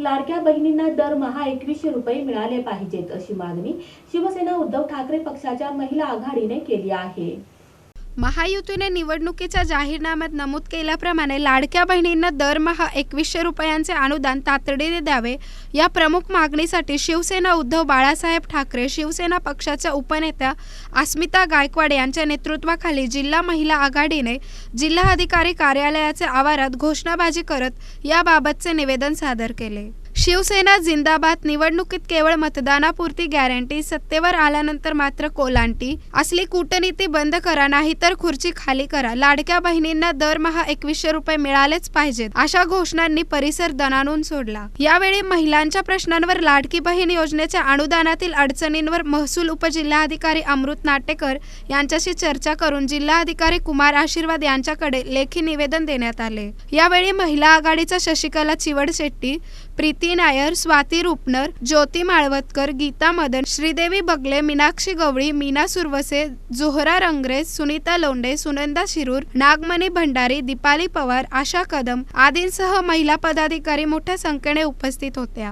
लाडक्या बहिणींना दरमहा एकवीसशे रुपये मिळाले पाहिजेत अशी मागणी शिवसेना उद्धव ठाकरे पक्षाच्या महिला आघाडीने केली आहे. महायुतीने निवडणुकीच्या जाहीरनाम्यात नमूद केल्याप्रमाणे लाडक्या बहिणींना दरमहा एकवीसशे रुपयांचे अनुदान तातडीने द्यावे या प्रमुख मागणीसाठी शिवसेना उद्धव बाळासाहेब ठाकरे शिवसेना पक्षाच्या उपनेत्या अस्मिता गायकवाड यांच्या नेतृत्वाखाली जिल्हा महिला आघाडीने जिल्हाधिकारी कार्यालयाच्या आवारात घोषणाबाजी करत याबाबतचे निवेदन सादर केले. शिवसेना जिंदाबाद निवडणुकीत केवळ मतदानापुरती गॅरंटी सत्तेवर आल्यानंतर मात्र कोलांटी. असली कूटनीती बंद करा नाही तर खुर्ची खाली करा. लाडक्या बहिणींना दरमहा एकवीसशे रुपये मिळालेच पाहिजेत अशा घोषणांनी परिसर दणानून सोडला. यावेळी महिलांच्या प्रश्नांवर लाडकी बहीण योजनेच्या अनुदानातील अडचणींवर महसूल उपजिल्हाधिकारी अमृत नाटेकर यांच्याशी चर्चा करून जिल्हाधिकारी कुमार आशीर्वाद यांच्याकडे लेखी निवेदन देण्यात आले. यावेळी महिला आघाडीच्या शशिकला चिवड शेट्टी प्रीती नायर स्वाती रुपनर ज्योती माळवतकर गीता मदन श्रीदेवी बगले मीनाक्षी गवळी मीना सुरवसे जोहरा रंगरेज सुनीता लोंडे सुनंदा शिरूर नागमणी भंडारी दीपाली पवार आशा कदम आदींसह महिला पदाधिकारी मोठ्या संख्येने उपस्थित होत्या.